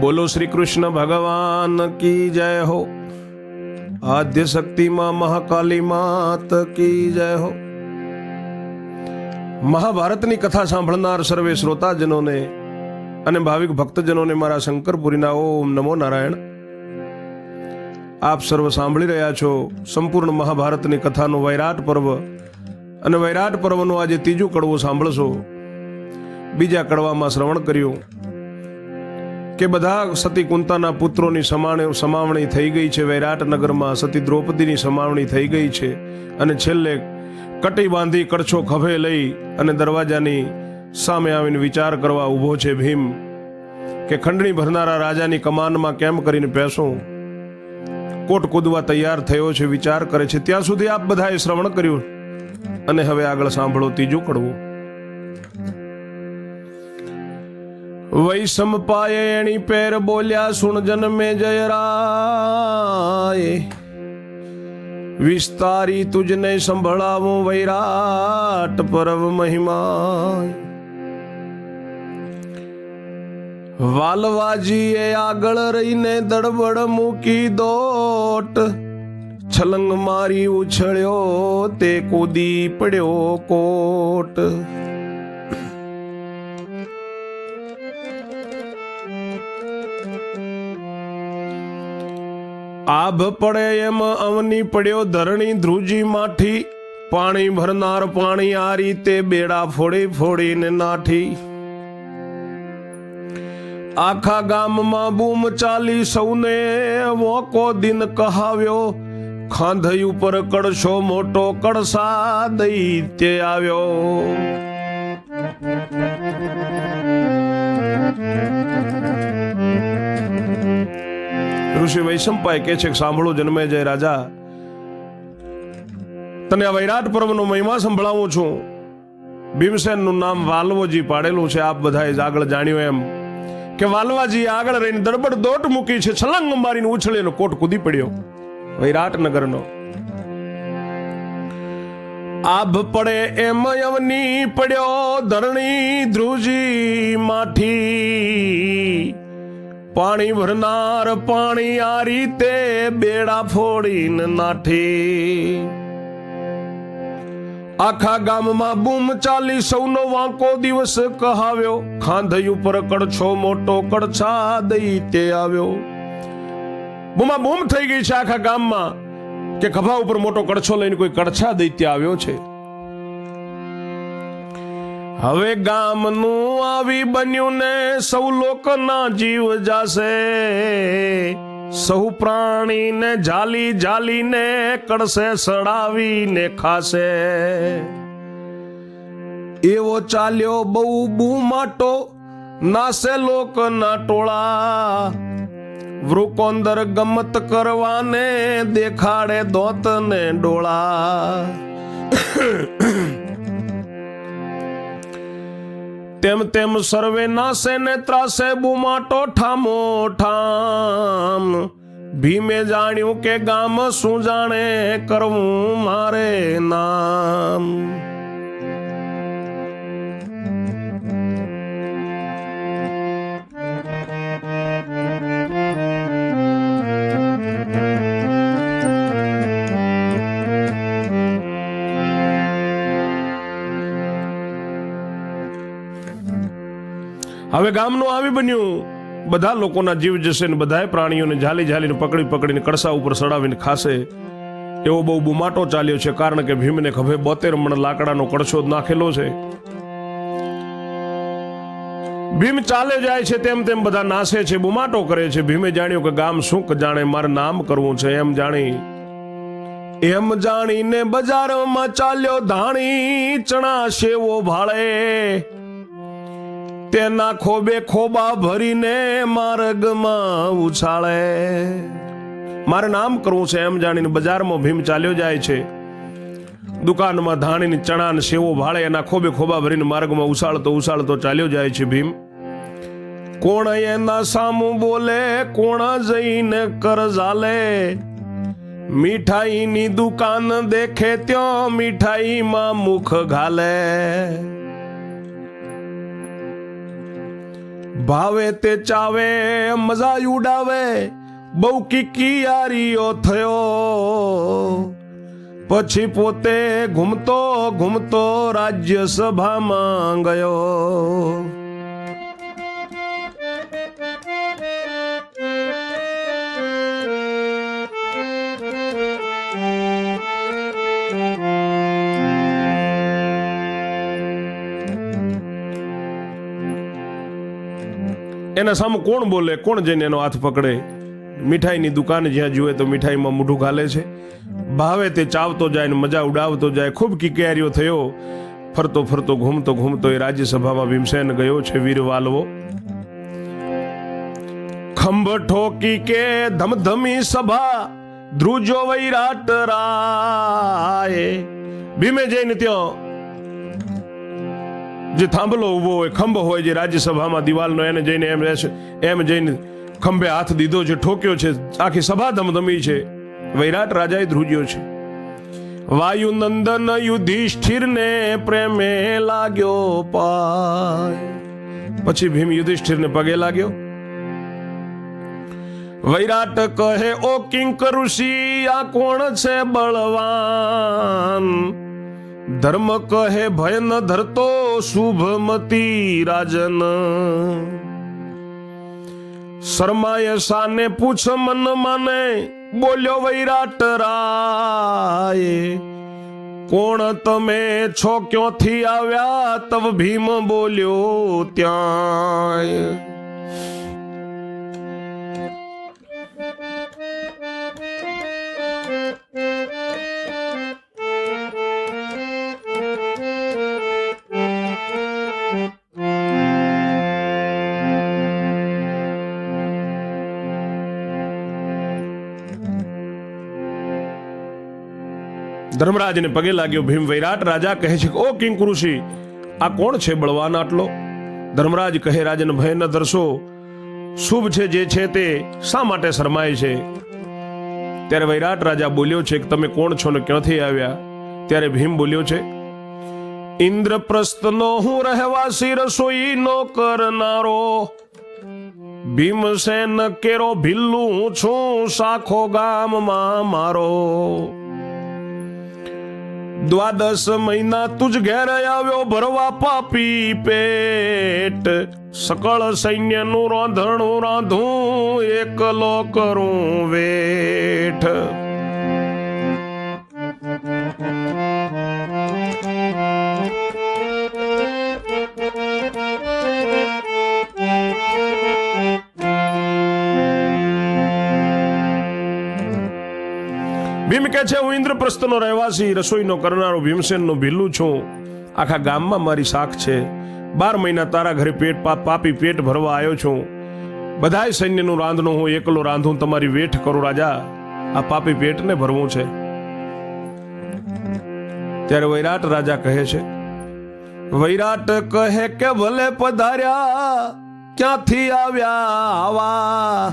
બોલો શ્રી કૃષ્ણ ભગવાન કી જય હો? આદ્ય શક્તિમાં મહાકાલી માત કી જય હો? મહાભારતની કથા સાંભળનાર સર્વે શ્રોતાજનોને અને ભાવિક ભક્તજનોને મારા શંકરપુરીના ઓમ નમો નારાયણ. આપ સર્વ સાંભળી રહ્યા છો સંપૂર્ણ મહાભારતની કથાનું વૈરાટ પર્વ અને વૈરાટ પર્વનું આજે ત્રીજું કડવું સાંભળશો. બીજા કડવામાં શ્રવણ કર્યું. કે બધા સતી કુંતાના પુત્રોની સમાણે સમાવણી થઈ ગઈ છે. વૈરાટનગરમાં સતી દ્રૌપદીની સમાવણી થઈ ગઈ છે અને છેલ્લે કટી બાંધી કડછો ખભે લઈ અને દરવાજાની સામે આવીને વિચાર કરવા ઊભો છે ભીમ કે ખંડણી ભરનારા રાજાની કમાનમાં કેમ કરીને પેશું કોટ કૂદવા તૈયાર થયો છે, વિચાર કરે છે. ત્યાં સુધી આપ બધાએ શ્રવણ કર્યું અને હવે આગળ સાંભળો, ત્રીજું કડવું. વૈષમ પાયે એણી પેર બોલ્યા, સુણ જન્મે જય રાય વિસ્તારી તુજને સંભળાવું વૈરાટ પરવ મહિમા વાલવાજીએ આગળ રહીને દડબડ મૂકી દોટ. છલંગ મારી ઉછળ્યો, તે કૂદી પડ્યો કોટ. આભ પડે એમ અવની પડ્યો ધરણી ધ્રુજી માઠી. પાણી ભરનાર પાણી આ રીતે બેડા ફોડી ફોડીને નાઠી. આખા ગામમાં બૂમ ચાલી સૌને વોકો દિન કહાવ્યો. ખાંધઈ ઉપર કડશો મોટો કડસા દૈત્ય આવ્યો. ઋષિ વૈશંપાય કે છે સાંભળો જન્મે જય રાજા. તને આ વૈરાટ પર્વનો મહિમા સંભળાવું છું. ભીમસેનનું નામ વાલવોજી પાડેલું છે, આપ બધાએ આગળ જાણ્યું એમ. કે વાલવાજી આગળ રહીને દડબડ દોટ મૂકી છે, છલંગ મારીને ઉછળેલો કોટ કૂદી પડ્યો. વૈરાટ નગરનો આભ પડે એમ યવની પડ્યો ધરણી ધ્રુજી માઠી. પાણી ભરનાર પાણી આ રીતે બેડા ફોડીને નાઠી. આખા ગામમાં બૂમ ચાલી સૌનો વાંકો દિવસ કહાવ્યો. ખાંધઈ ઉપર કડછો મોટો કડછા દઈ આવ્યો. બૂમા બૂમ થઈ ગઈ છે આખા ગામમાં કે ખભા ઉપર મોટો કડછો લઈને કોઈ કડછા દૈત્ય આવ્યો છે. હવે ગામનું આવી બન્યું ને સૌ લોકના જીવ જાશે. સૌ પ્રાણીને જાલી જાલીને કડશે સડાવીને ખાશે. એવો ચાલ્યો બહુ બૂમાટો નાસે લોકના ટોળા. વૃકોંદર ગમત કરવાને દેખાડે દોતને ડોળા. તેમ તેમ સર્વે નાસે ને ત્રાસે બુમાટો ઠામો ઠામ ભીમે જાણ્યું કે ગામ શું જાણે કરવું મારે નામ. હવે ગામનું આવી બન્યું. બધા લોકોના જીવ જશે ને બધાએ પ્રાણીઓને ઝાલી ઝાલીને પકડી પકડીને કડસા ઉપર સડાવીને ખાશે. એવો બહુ બુમાટો ચાલ્યો છે કારણ કે ભીમને ખભે બોતેર મણ લાકડાનો કડછો નાખેલો છે. ભીમ ચાલે જાય છે તેમ તેમ બધા નાસે છે, બુમાટો કરે છે. ભીમે જાણ્યું કે ગામ શું જાણે, મારે નામ કરવું છે એમ જાણી. એમ જાણીને બજારમાં ચાલ્યો ધાણી, ચણા શેવો ભાળે. તેના ખોબે ખોબા ભરીને માર્ગમાં ઉછાળે. મારે નામ કરવું છે એમ જાણીને બજારમાં ભીમ ચાલ્યો જાય છે. દુકાનમાં ધાણીની ચણા ને સેવો ભાળે, એના ખોબે ખોબા ભરીને માર્ગમાં ઉછાળતો ઉછાળતો ચાલ્યો જાય છે ભીમ. કોણ એના સામું બોલે, કોણ જઈને કરજાલે મીઠાઈની દુકાન દેખે ત્યાં મીઠાઈમાં મુખ ઘાલે. ભાવે તે ચાવે મજા ઉડાવે. બહુ કિકિયારીઓ થયો. પછી પોતે ઘૂમતો ઘૂમતો રાજ્યસભામાં ગયો. એના સામે કોણ બોલે? કોણ જઈને એનો હાથ પકડે? મીઠાઈની દુકાન જ્યાં જુએ તો મીઠાઈમાં મોઢું ઘાલે છે. ભાવે તે ચાવતો જાય ને મજા ઉડાવતો જાય. ખૂબ કિકિયારીઓ થયો. ફરતો ફરતો, ઘૂમતો ઘૂમતો એ રાજ્યસભામાં ભીમસેન ગયો છે વીર વાલવો. ખંભ ઠોકી કે ધમધમી સભા, ધ્રુજો વૈરાટ રાય. ભીમે જઈને ત્યાં જે થાંભલો ઊભો હોય, ખંભ હોય જે રાજ્યસભામાં દિવાલનો એને જઈને એમ રહેશે, એમ જઈને ખંભે હાથ દીધો છે, ઠોક્યો છે, આખી સભા ધમધમી છે. વૈરાટ રાજાએ ધ્રુજ્યો છે. વાયુ નંદન યુધિષ્ઠિર ને પ્રેમે લાગ્યો પાય. પછી ભીમ યુધિષ્ઠિર ને પગે લાગ્યો. વૈરાટ કહે, ઓ કિંક ઋષિ આ કોણ છે બળવાન? ધર્મ કહે ભય ન ધરતો શુભમતી રાજન. શર્માએ સાને પૂછ મન માને, બોલ્યો વૈરાટ રાય. કોણ તમે છો ક્યોથી આવ્યા, તવ ભીમ બોલ્યો ત્યાં ધર્મરાજને પગે લાગ્યો ભીમ વૈરાટ. રાજા કહે છે ઓ ઓ કિંકુરુષિ આ કોણ છે બળવાન આટલો? ધર્મરાજ કહે, રાજન ભય ન ધરશો. શુભ છે જે છે તે શા માટે શરમાય છે? ત્યારે વૈરાટ રાજા બોલ્યો છે કે, તમે કોણ છો ને ક્યાંથી આવ્યા? ત્યારે ભીમ બોલ્યો છે, ઇન્દ્રપ્રસ્થનો હું રહેવાસી રસોઈ નો કરનારો. ભીમસેન કેરો ભિલ્લુ છું સાખો ગામમાં મારો. દ્વાદશ મહિના તુજ ઘેર આવ્યો ભરવા પાપી પેટ. સકળ સૈન્યનું રાંધણું રાંધું, એકલો કરું વેઠ. કે છે, હું ઇન્દ્રપ્રસ્થનો રહેવાસી, રસોઈનો કરનારો ભીમસેનનો ભીલું છું. આખા ગામમાં મારી શાખ છે. બાર મહિના તારા ઘરે પેટ પાપી પેટ ભરવા આવ્યો છું. બધાય સૈન્યનું રાંધણું હું એકલો રાંધું, તમારી વેઠ કરું રાજા. આ પાપી પેટને ભરવું છે. ત્યારે વૈરાટ રાજા કહે છે, વૈરાટ કહે કે ભલે પધાર્યા, ક્યાંથી આવ્યા આવા?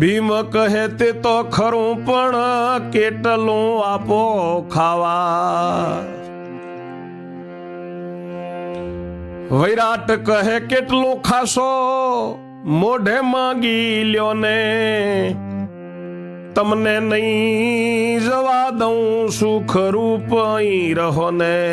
ભીમ કહે તે તો ખરું પણ કેટલું આપો ખાવા? વૈરાટ કહે કેટલું ખાશો? મોઢે માંગી લ્યો ને. તમને નહીં જવા દઉં સુખ રૂપ રહો ને.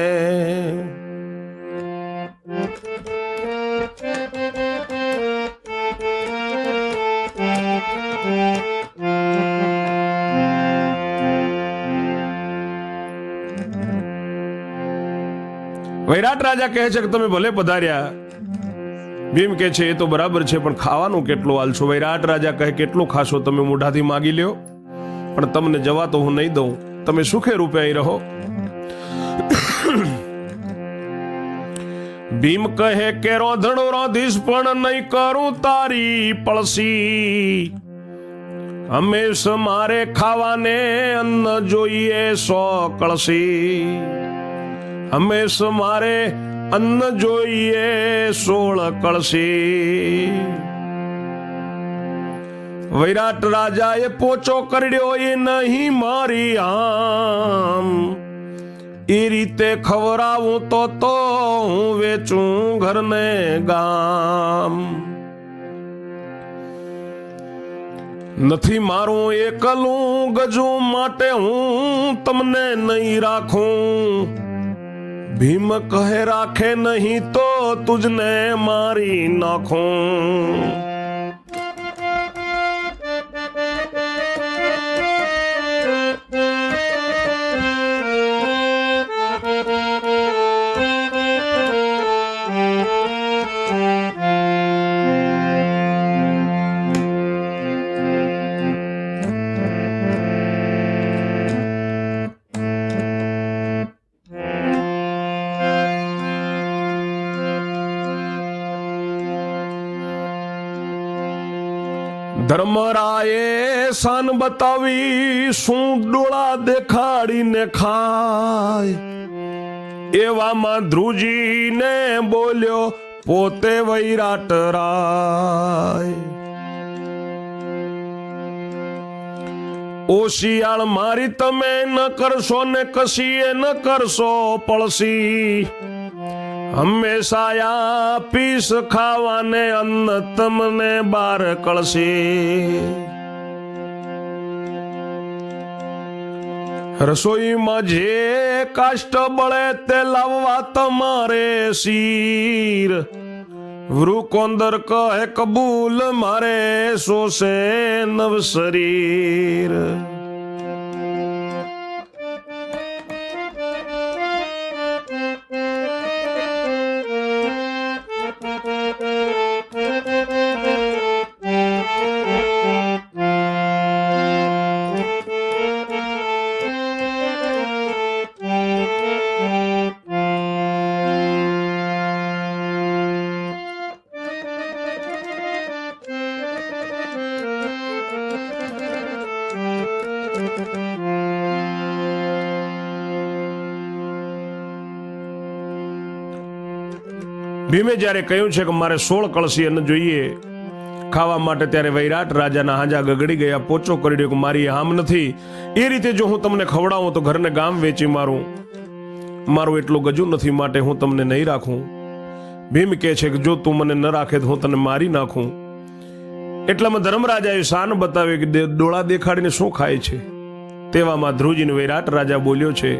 વૈરાટ રાજા કહે છે કે તમે ભલે પધાર્યા, ભીમ કે છે, એ તો બરાબર છે, પણ ખાવાનું કેટલું આલશો? વૈરાટ રાજા કહે, કેટલું ખાશો તમે મોઢાથી માગી લ્યો, પણ તમને જવા તો હું નહીં દઉં. તમે સુખે રૂપે અહીં રહો. ભીમ કહે કે રોધણો રોધીશ, પણ નહીં કરું તારી પળસી. હંમેશ મારે ખાવાને અન્ન જોઈએ સો કળસી હંમેશ મારે અન્ન જોઈએ સોળ કળસી વિરાટ રાજાએ પોચો કરડ્યો એ નહીં મારી આમ. એ રીતે ખવરાવું તો તો હું વેચું ઘરને ગામ. નથી મારું એકલું ગજું માટે હું તમને નહીં રાખું. ભીમ કહે, રાખે નહીં તો તુજને મારી નાખું. શાન બતાવી શું ડોળા દેખાડીને ખાય. એવામાં ધ્રુજીને બોલ્યો, પોતે વૈરાટ રાય. ઓશિયાળ, મારી તમે ન કરશો ને કશીએ ન કરશો પડશી. હંમેશા આપીશ ખાવાને અન્ન તમને બાર કળશે. રસોઈમાં જે કાષ્ટ બળે તે લાવવા તમારે શીર. વૃકોંદર કહે, કબૂલ મારે સોસે નવ શરીર. ભીમે જ્યારે કહ્યું છે કે મારે સોળ કળશી અન્ન જોઈએ, ખાવા માટે ત્યારે વૈરાટ રાજાના હાજા ગગડી ગયા, પોચો કરી દો કે મારી આમ નથી. એ રીતે જો હું તમને ખવડાવું તો ઘરને ગામ વેચી મારું. મારું એટલું ગજુ નથી માટે હું તમને નહીં રાખું. ભીમ કહે છે કે જો તું મને ન રાખે તો હું તને મારી નાખું. એટલામાં ધર્મરાજાએ શાન બતાવ્યું કે ડોળા દેખાડીને શું ખાય છે? તેવામાં ધ્રુજીને વૈરાટ રાજા બોલ્યો છે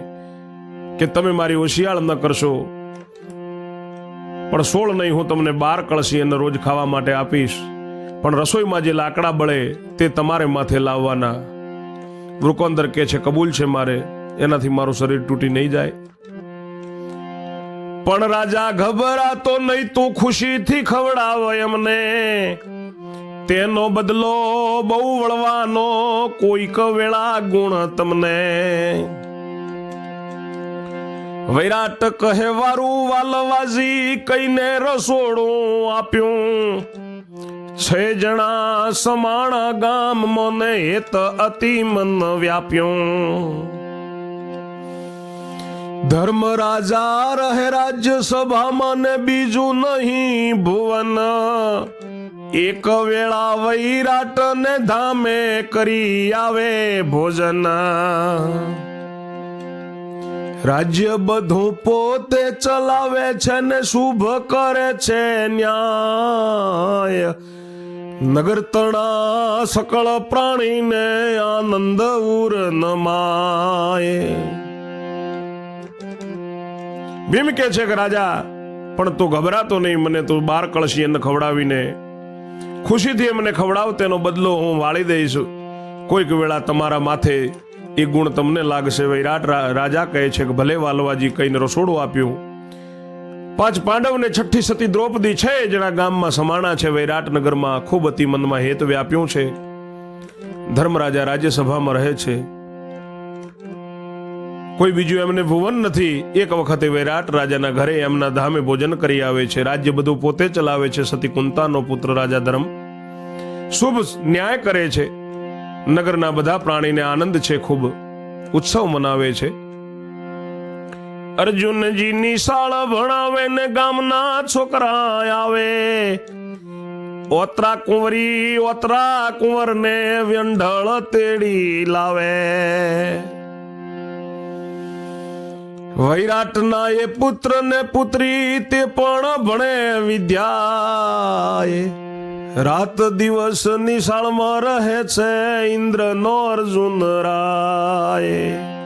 કે તમે મારી હોશિયાળ ન કરશો. પણ સોળ નહીં, હું તમને બાર કળશી અને રોજ ખાવા માટે આપીશ. પણ રસોઈમાં જે લાકડા બળે તે તમારે માથે લાવવાના. વૃકોંદર કે છે, કબૂલ છે મારે, એનાથી મારું શરીર તૂટી નહીં જાય. પણ રાજા, ગભરાતો નહીં, તું ખુશીથી ખવડાવ એમને તેનો બદલો બહુ વળવાનો, કોઈક વેળા ગુણ તમને. વૈરાટ કહેવારું વાલવાજી કઈને રસોડું આપ્યું. છે જણા સમાણા ગામ મને હેત અતિ મન વ્યાપ્યું. ધર્મ રાજા રહે રાજ્યસભામાં ને બીજું નહીં ભુવન. એક વેળા વૈરાટ ને ધામે કરી આવે ભોજન. રાજ્ય બધું પોતે ચલાવે છે ને શુભ કરે છે ન્યાય. નગર તણા સકળ પ્રાણીને આનંદ ઉર નમાય. ભીમ કે છે કે, રાજા, પણ તું ગભરાતો નહીં, મને તું બાર કળશી એને ખવડાવીને ખુશીથી મને ખવડાવ, તેનો બદલો હું વાળી દઈશ. કોઈક વેળા તમારા માથે એ ગુણ તમને લાગશે. વૈરાટ રાજા કહે છે કે ભલે વાલવાજી કહીને રસોડું આપ્યું, પાંચ પાંડવ ને છઠ્ઠી સતી દ્રૌપદી છે જણા ગામમાં સમાણા છે. વૈરાટનગરમાં ખૂબ અતિ મનમાં હેત વ્યાપ્યું છે. ધર્મરાજા રાજ્યસભામાં રહે છે. કોઈ બીજું એમને ભુવન નથી. એક વખતે વૈરાટ રાજાના ઘરે એમના ધામે ભોજન કરી આવે છે. રાજ્ય બધું પોતે ચલાવે છે. સતી કુંતાનો પુત્ર રાજા ધર્મ શુભ ન્યાય કરે છે. નગરના બધા પ્રાણીને આનંદ છે, ખૂબ ઉત્સવ મનાવે છે. અર્જુનજી નિશાળ ભણાવે ને ગામના છોકરા આવે. ઓતરા કુંવરી, ઓતરા કુંવરને વ્યંઢળ તેડી લાવે. વૈરાટના એ પુત્ર ને પુત્રી તે પણ ભણે વિદ્યાએ. રાત દિવસ નિશાળમાં રહે છે ઇન્દ્ર નો અર્જુન રાય.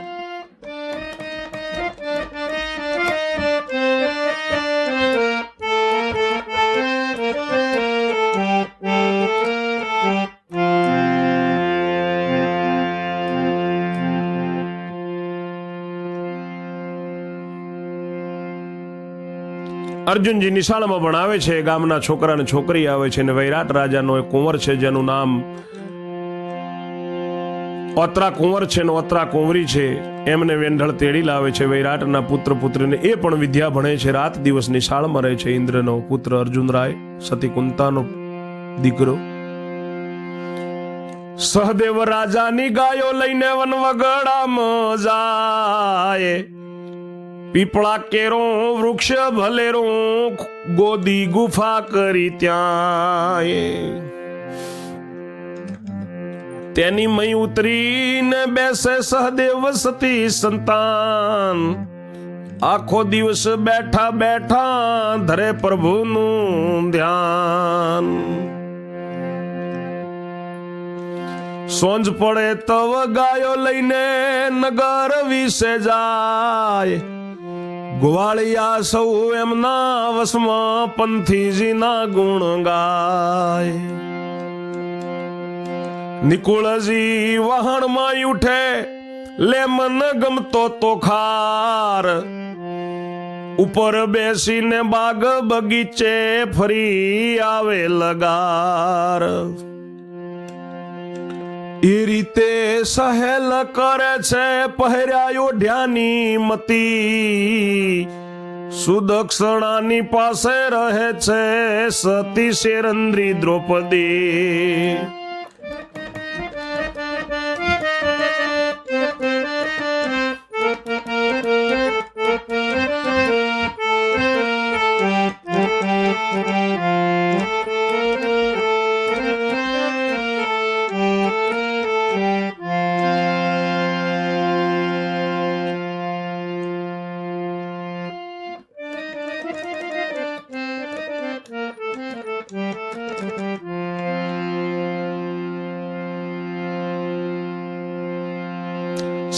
અર્જુનજી નિશાળમાં ભણાવે છે. ગામના છોકરા અને છોકરી આવે છે અને વૈરાટ રાજાનો એક કુંવર છે, જેનું નામ ઓત્રા કુંવર છે ને કુંવરી છે. એમને વેંઢળ તેડી લાવે છે. વૈરાટના પુત્ર પુત્રીને એ પણ વિદ્યા ભણે છે. રાત દિવસ નિશાળમાં રહે છે. ઇન્દ્રનો પુત્ર અર્જુન રાય સતી દીકરો. સહદેવ રાજાની ગાયો લઈને વનવગડામાં જાય. પીપળા કેરો, વૃક્ષ ભલેરો, ગોદી ગુફા કરી ત્યાં તેની મય ઉતરીને બેસે સહદેવ સતી સંતાન. આખો દિવસ બેઠા બેઠા ધરે પ્રભુનું ધ્યાન. સોંજ પડે તવ ગાયો લઈને નગર વિશે જાય. ગોવાળિયા સૌ એમના વસમાં પંથીજીના ગુણ ગાય. નિકુળજી વહાણમાં ઉઠે લે મન ગમતો તો ખાર. ઉપર બેસીને બાગ બગીચે ફરી આવે લગાર. એ રીતે સહેલ કરે છે પહેર્યાયો ધ્યાની મતી. સુદક્ષણાની પાસે રહે છે સતી શેરંદ્રી દ્રૌપદી.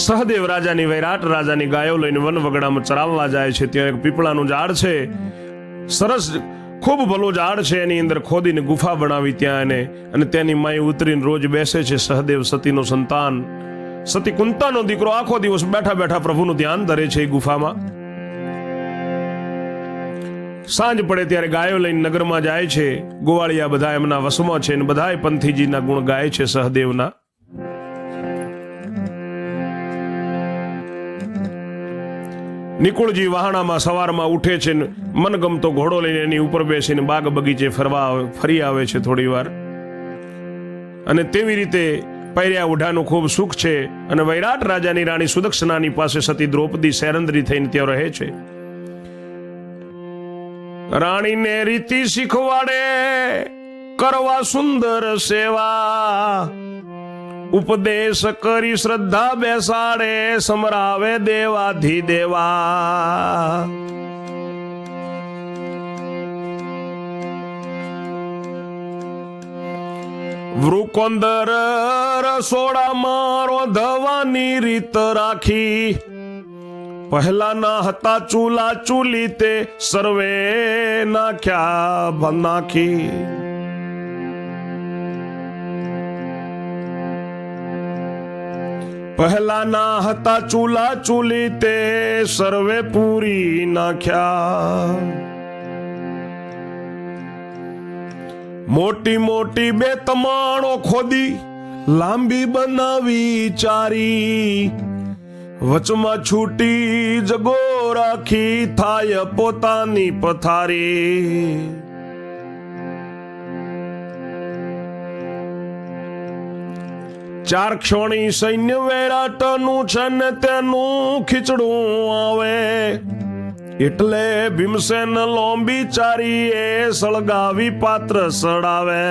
સહદેવ રાજાની વૈરાટ, રાજાની ગાયો લઈને વન વગડામાં ચરાવવા જાય છે. ત્યાં એક પીપળાનું ઝાડ છે. સરસ, ખૂબ ભલું ઝાડ છે. એની અંદર ખોદીને ગુફા બનાવી ત્યાં એને અને તેની માય ઉતરીને રોજ બેસે છે સહદેવ સતીનો સંતાન. સતી કુંતાનો દીકરો આખો દિવસ બેઠા બેઠા પ્રભુનું ધ્યાન ધરે છે એ ગુફામાં. સાંજ પડે ત્યારે ગાયો લઈને નગરમાં જાય છે. ગોવાળિયા બધા એમના વસમાં છે અને બધાય પંથીજીના ગુણ ગાય છે સહદેવના. નિકુળજી વહાણામાં સવારમાં ઉઠે છે ને મનગમતો ઘોડો લઈને એની ઉપર બેસીને બાગ બગીચે ફરવા આવે- ફરી આવે છે થોડી વાર. અને તેવી રીતે પૈર્યા ઉઢાનું ખૂબ સુખ છે અને વૈરાટ રાજાની રાણી સુદક્ષનાની પાસે સતી દ્રૌપદી શેરંદ્રી થઈને ત્યાં રહે છે. રાણીને રીતિ શીખવાડે, કરવા સુંદર સેવા ઉપદેશ કરી શ્રદ્ધા બેસાડે, સમરાવે દેવાધી દેવા વૃકોંદર રસોડામાં રોધવાની રીત રાખી. પહેલાના હતા ચૂલા ચૂલી તે સર્વે નાખ્યા નાખી. પહેલાના હતા ચૂલા ચૂલી તે સર્વે પૂરી નાખ્યા. મોટી મોટી બે તમાણો ખોદી, લાંબી બનાવી ચારી. વચમાં છૂટી જગો રાખી થાય પોતાની પથારી. ચાર ક્ષોણી સૈન્ય વેરાટનું છે ને તેનું ખીચડું આવે. એટલે ભીમસેન લોંબી ચારી એ સળગાવી પાત્ર સડાવે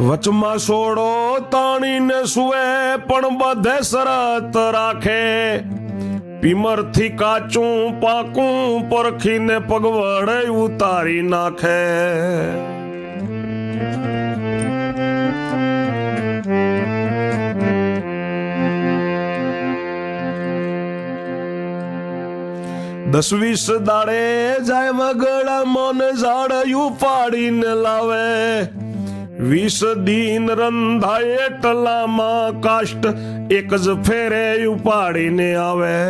વચમાં સોડો તાણીને સુવે, પણ બધે શરત રાખે. પીમરથી કાચું પાકું પરખીને પગવડે ઉતારી નાખે. દસ વીસ દાડે જાય વગડા મન ઝાડયું પાડીને લાવે. વીસ દિન રંધાય એટલામાં કાષ્ટ એક જ ફેરે ઉપાડીને આવે.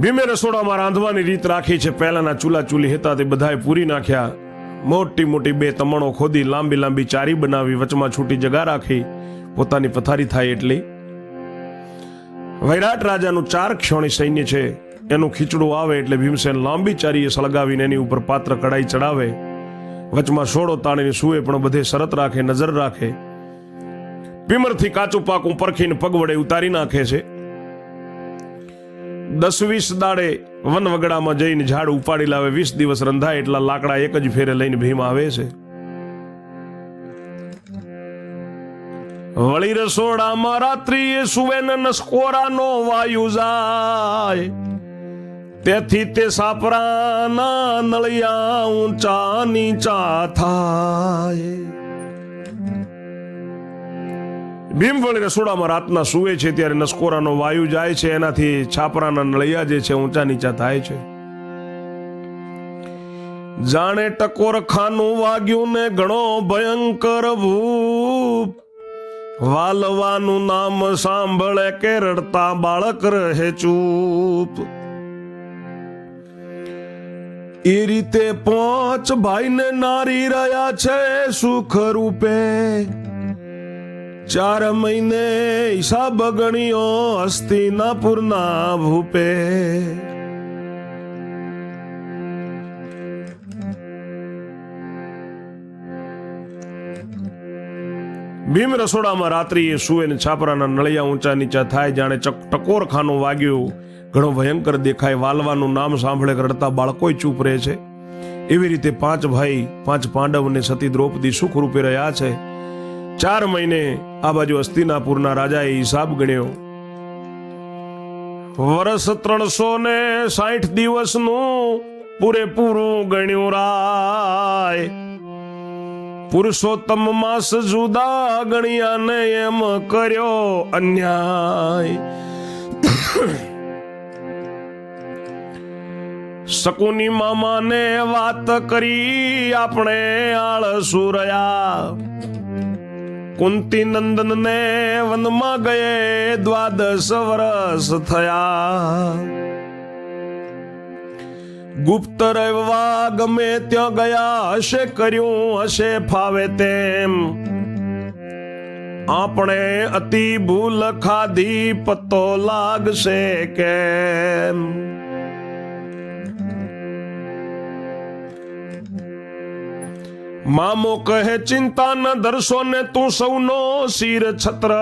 ભીમે રસોડામાં રાંધવાની રીત રાખી છે. પહેલાના ચૂલા ચૂલી હતા તે બધાએ પૂરી નાખ્યા. મોટી મોટી બે તમણો ખોદી, લાંબી લાંબી ચારી બનાવી, વચમાં છૂટી જગા રાખી. પોતાની પથારી થાય એટલી. વૈરાટ રાજાનું ચાર ક્ષોણી સૈન્ય છે. એનું ખીચડું આવે એટલે ભીમસેન લાંબી ચારીએ સળગાવીને એની ઉપર પાત્ર કડાઈ ચડાવે વચમાં સોળો તાણીને સુએ પણ બધે શરત રાખે, નજર રાખે. પીમરથી કાચું પાકું પરખીને પગ વડે ઉતારી નાખે છે. દસ વીસ દાડે વન વગડામાં જઈને ઝાડ ઉપાડી લાવે, વીસ દિવસ રંધાય એટલા લાકડા એક જ ફેરે લઈને ભીમ આવે છે. વળી રસોડામાં રાત્રિએ એ ને નસકોરાનો વાયુ જાય. તેથી તે સાપરાના નળિયા ઊંચા નીચા થાય. ભીમ વળી રસોડામાં રાતના સુવે છે ત્યારે નસકોરાનો વાયુ જાય છે, એનાથી છાપરાના નળિયા જે છે ઊંચા નીચા થાય છે. જાણે ટકોર ખાનું વાગ્યું ને ઘણો ભયંકર ભૂપ વાલવાનું નામ સાંભળે કે રડતા બાળક રહે ચૂપ. એ રીતે પાંચ ભાઈને નારી રહ્યા છે સુખ રૂપે ચાર મહિને હિસાબ ગણ્યો હસ્તિનાપુરના ભૂપે. ભીમ રસોડામાં રાત્રિએ સુએ ને છાપરાના નળિયા ઊંચા નીચા થાય જાણે ચક- ટકોર ખાનું વાગ્યું. ઘણો ભયંકર દેખાય, વાલવાનું નામ સાંભળે રડતા બાળકોય ચૂપ રહે છે. એવી રીતે પાંચ ભાઈ, પાંચ પાંડવ અને સતી દ્રૌપદી સુખ રૂપે રહ્યા છે. ચાર મહિને આ બાજુ અસ્તિનાપુરના રાજાએ હિસાબ ગણ્યો. વર્ષ ત્રણસો ને સાઠ દિવસનું પૂરેપૂરું ગણ્યું રાય. પુરુષોત્તમ માસ જુદા ગણ્યા ને એમ કર્યો અન્યાય. શકુની મામાને વાત કરી આપણે આળસુરયા કુંતી નંદન ને વનમાં ગયે દ્વાદશ વર્ષ થયા. ગુપ્ત રહેવા ગમે ત્યાં ગયા હશે કર્યું હશે ફાવે તેમ. આપણે અતિ ભૂલ ખાધી પત્તો લાગશે કેમ? મામો કહે, ચિંતા ન ધરશો ને તું સૌનો શિર છત્ર.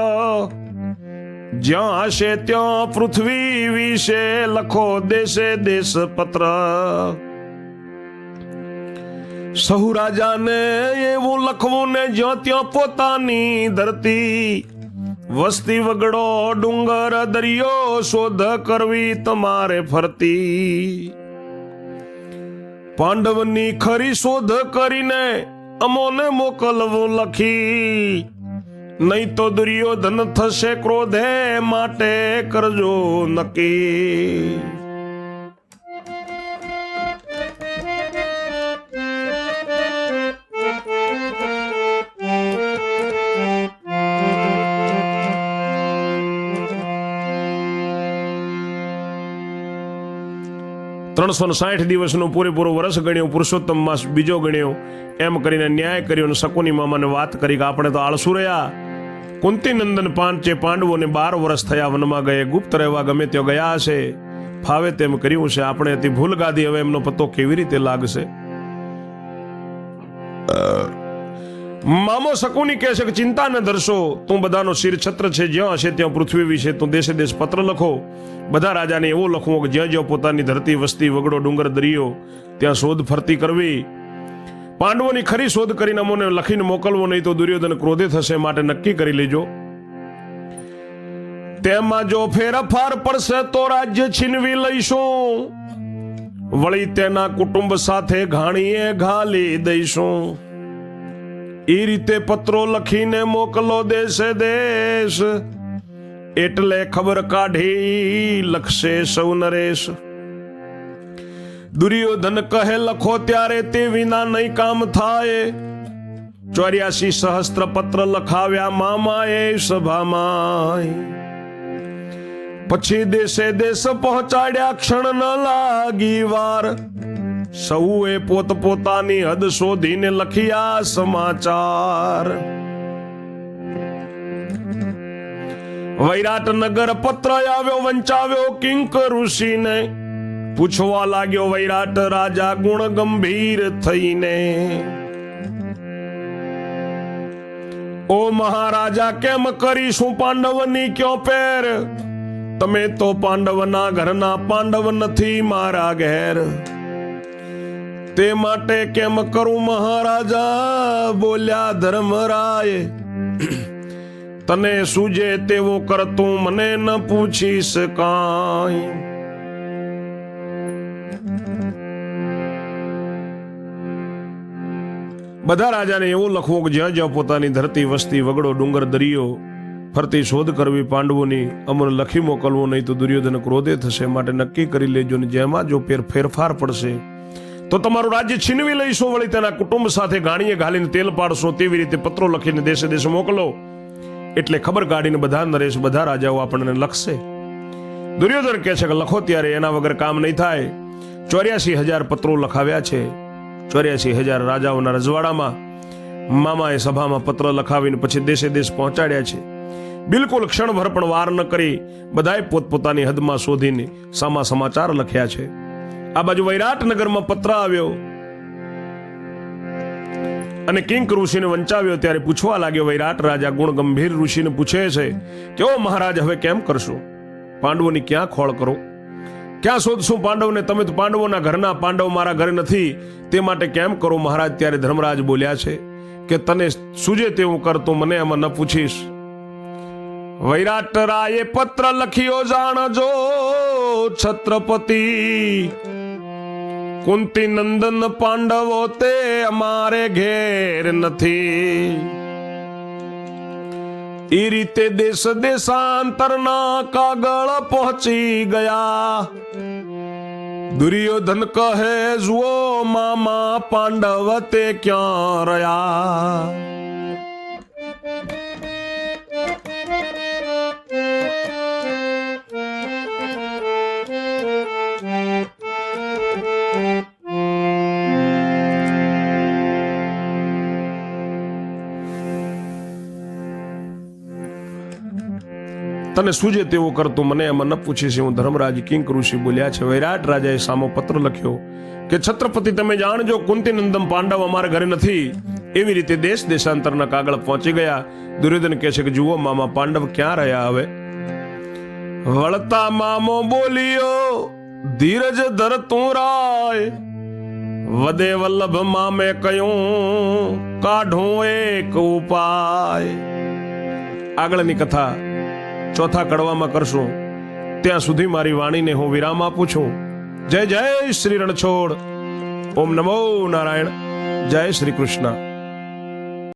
જ્યાં હશે ત્યાં પૃથ્વી વિશે લખો દેશે દેશ પત્ર. સહુ રાજાને એવું લખવું ને જ્યાં ત્યાં પોતાની ધરતી. વસ્તી વગડો ડુંગર દરિયો શોધ કરવી તમારે ફરતી. પાંડવની ખરી શોધ કરીને અમોને મોકલવું લખી. નહીં તો દુર્યોધન થશે ક્રોધે માટે કરજો નક્કી. ત્રણસો ને સાઠ દિવસનું પૂરેપૂરો વર્ષ ગણ્યો, પુરુષોત્તમ માસ બીજો ગણ્યો. એમ કરીને ન્યાય કર્યો અને શકુની મામાને વાત કરી કે આપણે તો આળસુ રહ્યા. કુંતી નંદન પાંચે પાંડવોને બાર વર્ષ થયા વનમાં ગયે. ગુપ્ત રહેવા ગમે ત્યાં ગયા હશે. ફાવે તેમ કર્યું છે. આપણે હતી ભૂલ ગાદી હવે એમનો પત્તો કેવી રીતે લાગશે? મામો શકુની કહે છે કે ચિંતા ન ધરશો. તું બધાનો શિર છત્ર છે. જ્યાં હશે ત્યાં પૃથ્વી વિશે તું દેશે દેશ પત્ર લખો. બધા રાજાને એવો લખવો કે જ્યાં જ્યાં પોતાની ધરતી વસ્તી વગડો ડુંગર દરિયો, ત્યાં શોધ ફરતી કરવી. પાંડવોની ખરી શોધ કરીને અમોને લખીને મોકલવો નહીં તો દુર્યોધન ક્રોધે થશે, માટે નક્કી કરી લેજો. તેમાં જો ફેરફાર પડશે તો રાજ્ય છીનવી લઈશું. વળી તેના કુટુંબ સાથે ઘાણીએ ઘાલી દઈશું. એ રીતે પત્રો લખીને મોકલો દેશે દેશ. એટલે ખબર કાઢી લખશે સૌ નરેશ. દુર્યોધન કહે, લખો ત્યારે તે વિના નહીં કામ થાય. ચોર્યાસી સહસ્ત્ર પત્ર લખાવ્યા મામાએ સભામાં. પછી દેશે દેશ પહોંચાડ્યા ક્ષણ ન લાગી વાર. સૌએ પોત પોતાની હદ શોધીને લખ્યા સમાચાર. વૈરાટનગર પત્ર આવ્યો, વંચાવ્યો કિંક ઋષિને. પૂછવા લાગ્યો વૈરાટ, રાજા ગુણ ગંભીર થઈને? ઓ મહારાજા, કેમ કરીશું પાંડવની ક્યો પેર તમે તો પાંડવના ઘરના પાંડવ નથી મારા ઘેર. તે માટે કેમ કરું મહારાજા? બોલ્યા ધર્મરાય. તને સૂજે તેવો કરતું મને ન પૂછીશ કાંઈ. બધા રાજાને એવું લખવું કે જ્યાં જ્યાં પોતાની ધરતી, વસ્તી, વગડો, ડુંગર, દરિયો ફરતી શોધ કરવી પાંડવોની અમને લખી મોકલવું, નહીં તો દુર્યોધન ક્રોધે થશે. માટે નક્કી કરી લેજો ને જેમાં જો ફેર ફેરફાર પડશે, તો તમારું રાજ્ય છીનવી લઈશું. વળી તેના કુટુંબ સાથે ગાણીએ ઘાલીને તેલ પાડશો. તેવી રીતે પત્રો લખીને દેશે દેશે મોકલો. એટલે ખબર કાઢીને બધા નરેશ, બધા રાજાઓ આપણને લખશે. દુર્યોધન કહે છે કે, લખો ત્યારે એના વગર કામ નહીં થાય. ચોર્યાસી હજાર પત્રો લખાવ્યા છે. ચોર્યાસી હજાર રાજાઓના રજવાડામાં મામાએ સભામાં પત્ર લખાવીને પછી દેશે દેશ પહોંચાડ્યા છે. બિલકુલ ક્ષણભર પણ વાર ન કરી બધાએ પોતપોતાની હદમાં શોધીને સામા સમાચાર લખ્યા છે. આ બાજુ વૈરાટનગરમાં પત્ર આવ્યો અને કિંક ઋષિને વંચાવ્યો ત્યારે પૂછવા લાગ્યો, વૈરાટ રાજા ગુણ ગંભીર ઋષિને પૂછે છે કે ઓ મહારાજ, હવે કેમ કરશો? પાંડવોની ક્યાં ખોળ કરો? ક્યાં શોધશું પાંડવને તમે તો પાંડવોના ઘરના પાંડવ મારા ઘરે નથી? તે માટે કેમ કરો મહારાજ? ત્યારે ધર્મરાજ બોલ્યા છે કે તને સુજે તેવું કરતો મને એમાં ન પૂછીશ. વૈરાટ રાયે પત્ર લખ્યો, જાણજો, છત્રપતિ કુંતી નંદન પાંડવો તે અમારે ઘેર નથી. એ રીતે દેશ દેશાંતરના કાગળ પહોંચી ગયા દુર્યોધન કહે જુઓ મામા પાંડવ તે ક્યાં રહ્યા તને સૂજે તેવું કરતું? મને એમાં ન પૂછીશ હું ધર્મરાજ કિંક ઋષિ બોલ્યા છે. વૈરાટ રાજાએ સામો પત્ર લખ્યો કે, છત્રપતિ, તમે જાણજો કુંતી નંદમ પાંડવ અમારા ઘરે નથી. એવી રીતે દેશ દેશાંતરના કાગળ પહોંચી ગયા. દુર્યોધન કહે છે કે, જુઓ મામા, પાંડવ ક્યાં રહ્યા હવે? વળતા મામો બોલ્યો ધીરજ ધર તું રાય. વદે વલ્લભ મામે કયું, કાઢું એક ઉપાય. આગળની કથા ચોથા કડવામાં કરશું. ત્યાં સુધી મારી વાણીને હું વિરામ આપું છું. જય જય શ્રી રણછોડ. ઓમ નમો નારાયણ. જય શ્રી કૃષ્ણ.